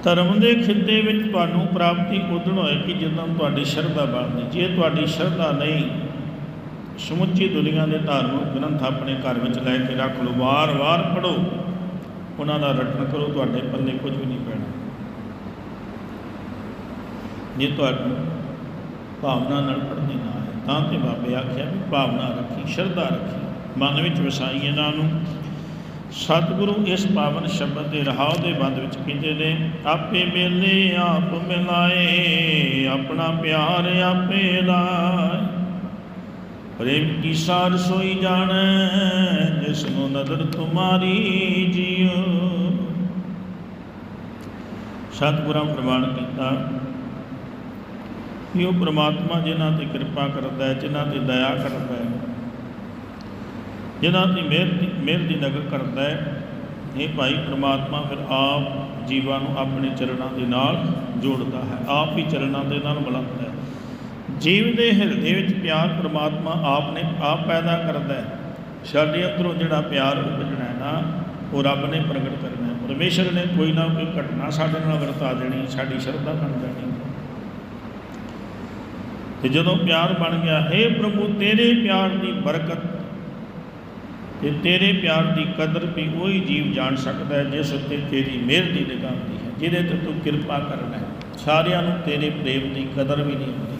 ਧਰਮ ਦੇ ਖਿੱਤੇ ਵਿੱਚ ਤੁਹਾਨੂੰ ਪ੍ਰਾਪਤੀ ਉਦਣ ਹੋਏਗੀ ਜਦੋਂ ਤੁਹਾਡੀ ਸ਼ਰਧਾ ਬਣਦੀ। ਜੇ ਤੁਹਾਡੀ ਸ਼ਰਧਾ ਨਹੀਂ, ਸਮੁੱਚੀ ਦੁਨੀਆ ਦੇ ਧਾਰਮਿਕ ਗ੍ਰੰਥ ਆਪਣੇ ਘਰ ਵਿੱਚ ਲੈ ਕੇ ਰੱਖ ਲਓ, ਵਾਰ-ਵਾਰ ਪੜੋ ਉਹਨਾਂ ਦਾ ਰਟਨ ਕਰੋ, ਤੁਹਾਡੇ ਪੱਲੇ ਕੁਝ ਵੀ ਨਹੀਂ ਪੈਣਾ। ਜੇ ਤੁਹਾਨੂੰ ਭਾਵਨਾ ਨਾਲ ਪੜ੍ਹਨੀ ਨਾ ਹੈ ਤਾਂ ਤੇ ਬਾਬੇ ਆਖਿਆ ਵੀ ਭਾਵਨਾ ਰੱਖੀ, ਸ਼ਰਧਾ ਰੱਖੀ। ਮਨ ਵਿੱਚ ਵਸਾਈ ਇਹਨਾਂ ਨੂੰ। ਸਤਿਗੁਰੂ ਇਸ ਪਾਵਨ ਸ਼ਬਦ ਦੇ ਰਹਾਉ ਦੇ ਬੰਦ ਵਿੱਚ ਕਹਿੰਦੇ ਨੇ, ਆਪੇ ਮੇਲੇ ਆਪ ਮਿਲਾਏ, ਆਪਣਾ ਪਿਆਰ ਆਪੇ ਲਾਏ। ਪ੍ਰੇਮ ਕੀ ਸਾਰ ਸੋਈ ਜਾਣੈ, ਜਿਸ ਨੂੰ ਨਦਰ ਤੁਮਾਰੀ ਜੀਉ ਸਤਿਗੁਰਾਂ ਪ੍ਰਵਾਨ ਕੀਤਾ। ਕਿ ਉਹ ਪ੍ਰਮਾਤਮਾ ਜਿਨ੍ਹਾਂ ਤੇ ਕਿਰਪਾ ਕਰਦਾ ਹੈ, ਜਿਨ੍ਹਾਂ ਤੇ ਦਇਆ ਕਰਦਾ ਹੈ, ਜਿਨ੍ਹਾਂ ਦੀ ਮਿਹਰ ਦੀ ਮਿਹਰ ਦੀ ਨਗਰ ਕਰਦਾ ਹੈ, ਇਹ ਭਾਈ ਪ੍ਰਮਾਤਮਾ ਫਿਰ ਆਪ ਜੀਵਾਂ ਨੂੰ ਆਪਣੇ ਚਰਨਾਂ ਦੇ ਨਾਲ ਜੋੜਦਾ ਹੈ, ਆਪ ਹੀ ਚਰਨਾਂ ਦੇ ਨਾਲ ਮਿਲਾਉਂਦਾ ਹੈ। ਜੀਵ ਦੇ ਹਿਰਦੇ ਵਿੱਚ ਪਿਆਰ ਪ੍ਰਮਾਤਮਾ ਆਪ ਨੇ ਆਪ ਪੈਦਾ ਕਰਦਾ ਹੈ। ਸਾਡੇ ਅੰਦਰੋਂ ਜਿਹੜਾ ਪਿਆਰ ਉਪਜਣਾ ਹੈ ਨਾ, ਉਹ ਰੱਬ ਨੇ ਪ੍ਰਗਟ ਕਰਨਾ ਹੈ। ਪਰਮੇਸ਼ਰ ਨੇ ਕੋਈ ਨਾ ਕੋਈ ਘਟਨਾ ਸਾਡੇ ਨਾਲ ਵਰਤਾ ਦੇਣੀ, ਸਾਡੀ ਸ਼ਰਧਾ ਬਣ ਜਾਣੀ। ਤੇ ਜਦੋਂ ਪਿਆਰ ਬਣ ਗਿਆ हे ਪ੍ਰਭੂ, ਤੇਰੇ ਪਿਆਰ ਦੀ ਬਰਕਤ ਤੇ ਤੇਰੇ ਪਿਆਰ ਦੀ ਕਦਰ ਵੀ ਉਹੀ ਜੀਵ ਜਾਣ ਸਕਦਾ ਹੈ, ਜਿਸ ਉੱਤੇ ਤੇਰੀ ਮਿਹਰ ਦੀ ਨਿਗਾਹ ਹੁੰਦੀ ਹੈ, ਜਿਹਦੇ ਤੇ ਤੂੰ ਕਿਰਪਾ ਕਰਨਾ ਹੈ। ਸਾਰਿਆਂ ਨੂੰ ਤੇਰੇ ਪ੍ਰੇਮ ਦੀ ਕਦਰ ਵੀ ਨਹੀਂ ਹੁੰਦੀ।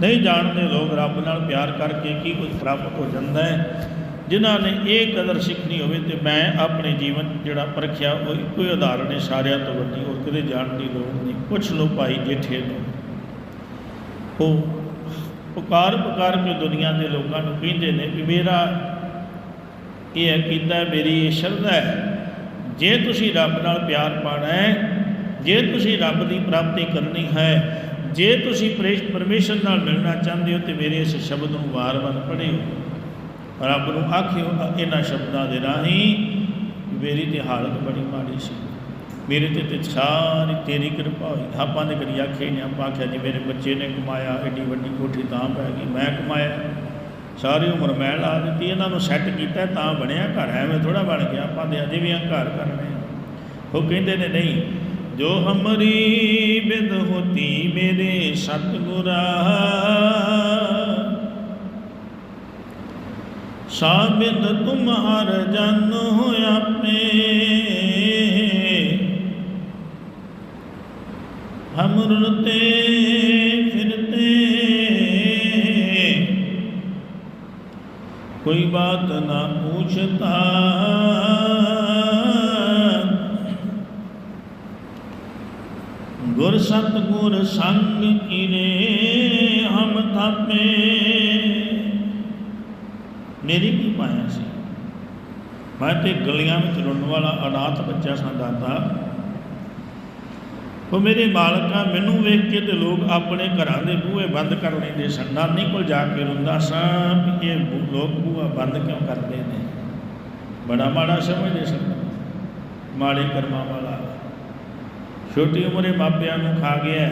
ਨਹੀਂ ਜਾਣਦੇ ਲੋਕ ਰੱਬ ਨਾਲ ਪਿਆਰ ਕਰਕੇ ਕੀ ਕੁਝ ਪ੍ਰਾਪਤ ਹੋ ਜਾਂਦਾ ਹੈ। ਜਿਨ੍ਹਾਂ ਨੇ ਇਹ ਕਦਰ ਸਿੱਖਣੀ ਹੋਵੇ ਤੇ ਮੈਂ ਆਪਣੇ ਜੀਵਨ ਜਿਹੜਾ ਪਰਖਿਆ, ਉਹ ਇੱਕੋ ਹੀ ਉਦਾਹਰਣ ਹੈ, ਸਾਰਿਆਂ ਤੋਂ ਵੱਡੀ, ਹੋਰ ਕਿਤੇ ਜਾਣ ਦੀ ਲੋੜ ਨਹੀਂ। ਪੁੱਛ ਲਓ ਭਾਈ ਜੇਠੇ ਨੂੰ। ਉਹ ਪੁਕਾਰ ਪੁਕਾਰ ਕੇ ਦੁਨੀਆ ਦੇ ਲੋਕਾਂ ਨੂੰ ਕਹਿੰਦੇ ਨੇ ਵੀ ਮੇਰਾ ਇਹ ਅਕੀਦਾ ਹੈ, ਮੇਰੀ ਇਹ ਸ਼ਰਧਾ ਹੈ। ਜੇ ਤੁਸੀਂ ਰੱਬ ਨਾਲ ਪਿਆਰ ਪਾਣਾ ਹੈ, ਜੇ ਤੁਸੀਂ ਰੱਬ ਦੀ ਪ੍ਰਾਪਤੀ ਕਰਨੀ ਹੈ, ਜੇ ਤੁਸੀਂ ਪ੍ਰੇਸ਼, ਪਰਮੇਸ਼ਰ ਨਾਲ ਮਿਲਣਾ ਚਾਹੁੰਦੇ ਹੋ ਤੇ ਮੇਰੇ ਇਸ ਸ਼ਬਦ ਨੂੰ ਵਾਰ-ਵਾਰ ਪੜ੍ਹਿਓ। ਰੱਬ ਨੂੰ ਆਖਿਓ, ਇਹਨਾਂ ਸ਼ਬਦਾਂ ਦੇ ਰਾਹੀਂ ਮੇਰੀ ਤੇ ਹਾਲਤ ਬੜੀ ਮਾੜੀ ਸੀ। ਮੇਰੇ ਤੇ ਤੇ ਸਾਰੀ ਤੇਰੀ ਕਿਰਪਾ ਹੋਈ। ਆਪਾਂ ਨੇ ਕਰੀ ਆਖੇ ਨਹੀਂ, ਆਪਾਂ ਆਖਿਆ ਜੀ, ਮੇਰੇ ਬੱਚੇ ਨੇ ਕਮਾਇਆ, ਐਡੀ ਵੱਡੀ ਕੋਠੀ ਤਾਂ ਪੈ ਗਈ, ਮੈਂ ਕਮਾਇਆ। ਸਾਰੀ ਉਮਰ ਮੈਂ ਲਾ ਦਿੱਤੀ, ਇਹਨਾਂ ਨੂੰ ਸੈੱਟ ਕੀਤਾ, ਤਾਂ ਬਣਿਆ ਘਰ, ਐਵੇਂ ਥੋੜਾ ਬਣ ਗਿਆ, ਆਪਾਂ ਦੇ ਅਜੇ ਵੀ ਆ ਘਰ ਕਰਨੇ ਉਹ ਕਹਿੰਦੇ ਨੇ, ਨਹੀਂ, ਜੋ ਹਮਰੀ ਬਿੰਦ ਹੋਤੀ ਮੇਰੇ ਸਤਗੁਰਾ, ਸਾਬਿਦ ਤੁਮਹਾਰ ਜਨ ਹੋ ਆਪੇ ਹਮ ਰੁਤੇ ਫਿਰਤੇ। ਕੋਈ ਬਾਤ ਨਾ ਪੁੱਛਤਾ। ਗੁਰ ਸਤ ਗੁਰ ਸੰਗ ਕੀਰੇ ਹਮ ਥਾਪੇ। ਮੇਰੀ ਕੀ ਪਾਇਆ ਸੀ? ਮੈਂ ਤੇ ਗਲੀਆਂ ਵਿੱਚ ਰੁੰਨ ਵਾਲਾ ਅਨਾਥ ਬੱਚਾ ਸਾਂ ਦਾਤਾ ਉਹ ਮੇਰੇ ਮਾਲਕਾ ਮੈਨੂੰ ਵੇਖ ਕੇ ਤੇ ਲੋਕ ਆਪਣੇ ਘਰਾਂ ਦੇ ਬੂਹੇ ਬੰਦ ਕਰ ਲੈਂਦੇ ਸਨ। ਨਾਨੀ ਕੋਲ ਜਾ ਕੇ ਰੋਂਦਾ ਸਾਂ ਵੀ ਇਹ ਲੋਕ ਬੂਹਾ ਬੰਦ ਕਿਉਂ ਕਰਦੇ ਨੇ? ਬੜਾ ਮਾੜਾ ਸਮਝਦੇ ਸਨ। ਮਾੜੇ ਕਰਮਾਂ ਵਾਲਾ। ਛੋਟੀ ਉਮਰੇ ਮਾਪਿਆਂ ਨੂੰ ਖਾ ਗਿਆ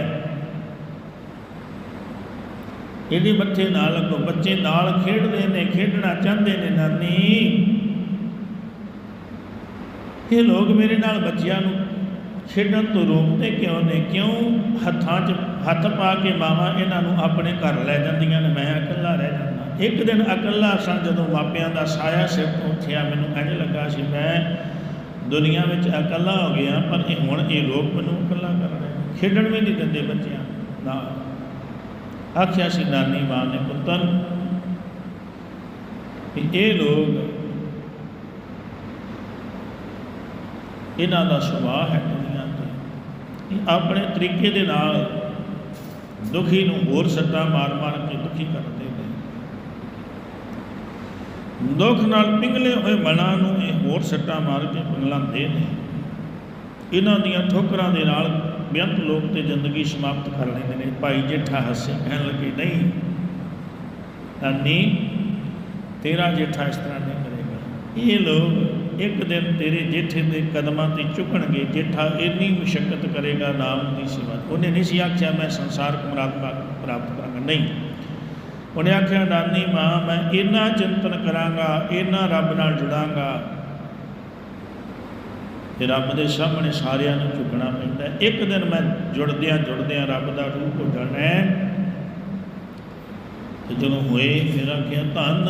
ਇਹਦੇ ਮੱਥੇ ਨਾਲ ਲੱਗੋ ਬੱਚੇ ਨਾਲ ਖੇਡਦੇ ਨੇ, ਖੇਡਣਾ ਚਾਹੁੰਦੇ ਨੇ ਨਾਨੀ। ਇਹ ਲੋਕ ਮੇਰੇ ਨਾਲ ਬੱਚਿਆਂ ਨੂੰ ਖੇਡਣ ਤੋਂ ਰੋਕਦੇ ਕਿਉਂ ਨੇ? ਕਿਉਂ ਹੱਥਾਂ 'ਚ ਹੱਥ ਪਾ ਕੇ ਮਾਵਾਂ ਇਹਨਾਂ ਨੂੰ ਆਪਣੇ ਘਰ ਲੈ ਜਾਂਦੀਆਂ ਨੇ? ਮੈਂ ਇਕੱਲਾ ਰਹਿ ਜਾਂਦਾ। ਇੱਕ ਦਿਨ ਇਕੱਲਾ ਸਾਂ ਜਦੋਂ ਮਾਪਿਆਂ ਦਾ ਸਾਇਆ ਸਿਰ ਤੋਂ ਉੱਠਿਆ, ਮੈਨੂੰ ਇੰਝ ਲੱਗਾ ਸੀ, ਮੈਂ ਦੁਨੀਆ ਵਿੱਚ ਇਕੱਲਾ ਹੋ ਗਿਆ, ਪਰ ਇਹ ਹੁਣ ਇਹ ਲੋਕ ਮੈਨੂੰ ਇਕੱਲਾ ਕਰ ਰਹੇ ਨੇ। ਖੇਡਣ ਵੀ ਨਹੀਂ ਦਿੰਦੇ ਬੱਚਿਆਂ ਨਾ। ਆਖਿਆ ਸੀ ਨਾਨੀ ਮਾਂ ਨੇ, ਪੁੱਤਰ ਕਿ ਇਹ ਲੋਕ ਇਹਨਾਂ ਦਾ ਸੁਭਾਅ ਹੈ ਆਪਣੇ ਤਰੀਕੇ ਦੇ ਨਾਲ ਦੁਖੀ ਨੂੰ ਹੋਰ ਸੱਟਾਂ ਮਾਰ-ਮਾਰ ਕੇ ਦੁਖੀ ਕਰਦੇ ਨੇ। ਦੁੱਖ ਨਾਲ ਪਿਘਲੇ ਹੋਏ ਮਨਾਂ ਨੂੰ ਇਹ ਹੋਰ ਸੱਟਾਂ ਮਾਰ ਕੇ ਪਿਘਲਾਉਂਦੇ ਨੇ। ਇਹਨਾਂ ਦੀਆਂ ਠੋਕਰਾਂ ਦੇ ਨਾਲ ਬੇਅੰਤ ਲੋਕ ਤੇ ਜ਼ਿੰਦਗੀ ਸਮਾਪਤ ਕਰ ਲੈਂਦੇ ਨੇ। ਭਾਈ ਜੇਠਾ ਹੱਸੇ ਕਹਿਣ ਲੱਗੇ, ਨਹੀਂ ਤਾਂ ਨਾਨੀ ਤੇਰਾ ਜੇਠਾ ਇਸ ਤਰ੍ਹਾਂ ਨਹੀਂ ਕਰੇਗਾ। ਇਹ ਲੋਕ ਇੱਕ ਦਿਨ ਤੇਰੇ ਜੇਠੇ ਦੇ ਕਦਮਾਂ ਤੇ ਝੁਕਣਗੇ, ਜੇਠਾ ਇੰਨੀ ਮੁਸ਼ਕਲ ਕਰੇਗਾ ਨਾਮ ਦੀ ਸੇਵਾ। ਉਹਨੇ ਨਹੀਂ ਸੀ ਆਖਿਆ, ਮੈਂ ਸੰਸਾਰ ਕੁਮਰਾਤ ਪ੍ਰਾਪਤ ਕਰਾਂਗਾ। ਨਹੀਂ। ਉਹਨੇ ਆਖਿਆ, ਨਾਨੀ ਮਾਂ, ਮੈਂ ਇੰਨਾ ਚਿੰਤਨ ਕਰਾਂਗਾ, ਇੰਨਾ ਰੱਬ ਨਾਲ ਜੁੜਾਂਗਾ ਤੇ ਰੱਬ ਦੇ ਸਾਹਮਣੇ ਸਾਰਿਆਂ ਨੂੰ ਝੁਕਣਾ ਪੈਂਦਾ। ਇੱਕ ਦਿਨ ਮੈਂ ਜੁੜਦਿਆਂ ਜੁੜਦਿਆਂ ਰੱਬ ਦਾ ਰੂਪ ਹੋ ਜਾਣਾ ਤੇ ਜਦੋਂ ਹੋਏ ਫਿਰ ਆਖਿਆ, ਧੰਨ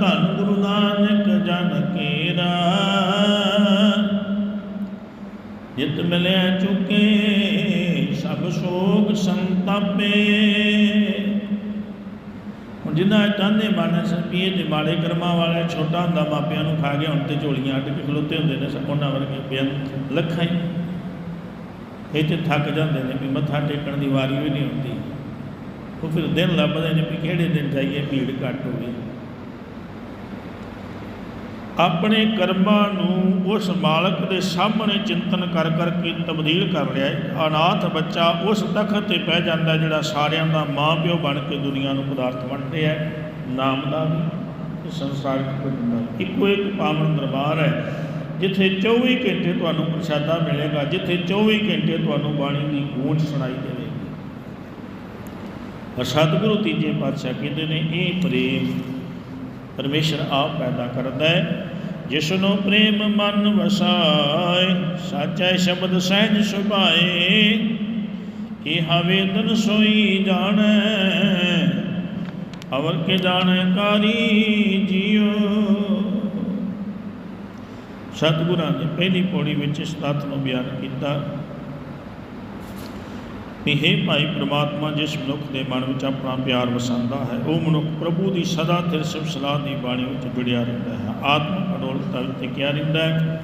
ਧੰਨ ਗੁਰੂ ਨਾਨਕ ਜਨ ਕੇਰਾ। ਜਿਤ ਮਿਲਿਆ ਚੁਕੇ, ਸਭ ਸੋਗ ਸੰਤਾਪੇ। ਹੁਣ ਜਿੰਨਾ ਤਾਨੇ ਬਾਣੇ ਸੰਪੀਏ ਦੇ ਮਾੜੇ ਕਰਮਾਂ ਵਾਲੇ ਛੋਟਾ ਹੁੰਦਾ ਮਾਪਿਆਂ ਨੂੰ ਖਾ ਗਿਆ ਹੁਣ ਤੇ ਝੋਲੀਆਂ ਅੱਡ ਕੇ ਖਲੋਤੇ ਹੁੰਦੇ ਨੇ, ਸਭ ਵਰਗੇ ਬੇਅੰਤ ਲੱਖਾਂ ਹੀ। ਇਹ ਤੇ ਥੱਕ ਜਾਂਦੇ ਨੇ ਵੀ ਮੱਥਾ ਟੇਕਣ ਦੀ ਵਾਰੀ ਵੀ ਨਹੀਂ ਹੁੰਦੀ। ਉਹ ਫਿਰ ਦਿਨ ਲੱਭਦੇ ਨੇ ਵੀ ਕਿਹੜੇ ਦਿਨ ਜਾਈਏ, ਭੀੜ ਘੱਟ ਹੋਵੇ। ਆਪਣੇ ਕਰਮਾਂ ਨੂੰ ਉਸ ਮਾਲਕ ਦੇ ਸਾਹਮਣੇ ਚਿੰਤਨ ਕਰ ਕਰਕੇ ਤਬਦੀਲ ਕਰ ਲਿਆ। ਹੈ ਅਨਾਥ ਬੱਚਾ ਉਸ ਤਖਤ ਤੇ ਪੈ ਜਾਂਦਾ ਜਿਹੜਾ ਸਾਰਿਆਂ ਦਾ ਮਾਂ ਪਿਓ ਬਣ ਕੇ ਦੁਨੀਆ ਨੂੰ ਪਦਾਰਥ ਵੰਡ ਰਿਹਾ ਹੈ ਨਾਮ ਦਾ ਵੀ ਸੰਸਾਰਿਕ ਕੁਝ ਇੱਕੋ ਇੱਕ ਪਾਵਨ ਦਰਬਾਰ ਹੈ, ਜਿੱਥੇ 24 ਘੰਟੇ ਤੁਹਾਨੂੰ ਪ੍ਰਸ਼ਾਦਾ ਮਿਲੇਗਾ, ਜਿੱਥੇ 24 ਘੰਟੇ ਤੁਹਾਨੂੰ ਬਾਣੀ ਦੀ ਗੂੰਜ ਸੁਣਾਈ ਦੇਵੇਗੀ। ਪਰ ਸਤਿਗੁਰੂ ਤੀਜੇ ਪਾਤਸ਼ਾਹ ਕਹਿੰਦੇ ਨੇ, ਇਹ ਪ੍ਰੇਮ ਪਰਮੇਸ਼ਰ ਆਪ ਪੈਦਾ ਕਰਦਾ ਹੈ। ਜਿਸ ਨੂੰ ਪ੍ਰੇਮ ਮਨ ਵਸਾਏ, ਸਾਚਾ ਸ਼ਬਦ ਸਹਿਜ ਸੁਭਾਏ ਇਹ ਹਵੇਦਨ ਸੋਈ ਜਾਣੈ ਅਵਰ ਕੇ ਜਾਣੈ ਕਾਰੀ ਜੀਉ ਸਤਿਗੁਰਾਂ ਨੇ ਪਹਿਲੀ ਪੌੜੀ ਵਿੱਚ ਇਸ ਤੱਤ ਨੂੰ ਬਿਆਨ ਕੀਤਾ। ਵੀ ਹੇ ਭਾਈ ਪ੍ਰਮਾਤਮਾ, ਜਿਸ ਮਨੁੱਖ ਦੇ ਮਨ ਵਿੱਚ ਆਪਣਾ ਪਿਆਰ ਵਸਾਉਂਦਾ ਹੈ, ਉਹ ਮਨੁੱਖ ਪ੍ਰਭੂ ਦੀ ਸਦਾ ਥਿਰ ਸਿਫਤ ਸਲਾਹ ਦੀ ਬਾਣੀ ਵਿੱਚ ਜੁੜਿਆ ਰਹਿੰਦਾ ਹੈ। ਆਤਮ ਅਡੋਲਤਾ ਵਿੱਚ ਟਿਕਿਆ ਰਹਿੰਦਾ ਹੈ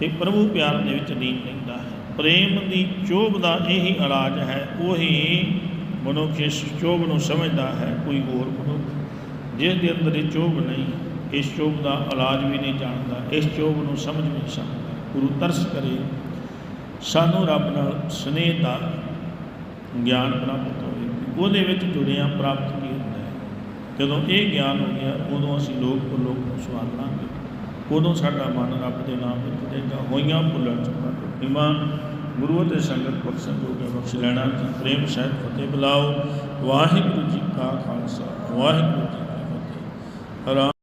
ਤੇ ਪ੍ਰਭੂ ਪਿਆਰ ਦੇ ਵਿੱਚ ਲੀਨ ਰਹਿੰਦਾ ਹੈ। ਪ੍ਰੇਮ ਦੀ ਚੋਭ ਦਾ ਇਹੀ ਇਲਾਜ ਹੈ, ਉਹੀ ਮਨੁੱਖ ਇਸ ਚੋਭ ਨੂੰ ਸਮਝਦਾ ਹੈ, ਕੋਈ ਹੋਰ ਮਨੁੱਖ ਜਿਸ ਦੇ ਅੰਦਰ ਇਹ ਚੋਭ ਨਹੀਂ, ਇਸ ਚੋਭ ਦਾ ਇਲਾਜ ਵੀ ਨਹੀਂ ਜਾਣਦਾ, ਇਸ ਚੋਭ ਨੂੰ ਸਮਝ ਵੀ ਨਹੀਂ ਸਕਦਾ। ਗੁਰੂ ਤਰਸ ਕਰੇ, ਸਾਨੂੰ ਰੱਬ ਨਾਲ ਸਨੇਹ ਦਾ ਗਿਆਨ ਪ੍ਰਾਪਤ ਹੋਵੇ। ਉਹਦੇ ਵਿੱਚ ਜੁੜਿਆ ਪ੍ਰਾਪਤ ਕੀ ਹੁੰਦਾ ਹੈ? ਜਦੋਂ ਇਹ ਗਿਆਨ ਹੋ ਗਿਆ, ਉਦੋਂ ਅਸੀਂ ਲੋਕ ਤੋਂ ਲੋਕ ਨੂੰ ਸਵਾਰ ਲਾਂਗੇ। ਉਦੋਂ ਸਾਡਾ ਮਨ ਰੱਬ ਦੇ ਨਾਮ ਵਿੱਚ ਜੁੜੇਗਾ ਹੋਈਆਂ ਭੁੱਲਣ ਚੁੱਕਾ ਇਮਾਂ ਗੁਰੂ ਅਤੇ ਸੰਗਤ ਪੁਰ ਜੋ ਕੇ ਬਖਸ਼ ਲੈਣਾ ਜੀ ਪ੍ਰੇਮ ਸਹਿਤ ਫਤਿਹ ਬੁਲਾਓ। ਵਾਹਿਗੁਰੂ ਜੀ ਕਾ ਖਾਲਸਾ, ਵਾਹਿਗੁਰੂ ਜੀ ਕੀ ਫਤਿਹ। ਰਾਮ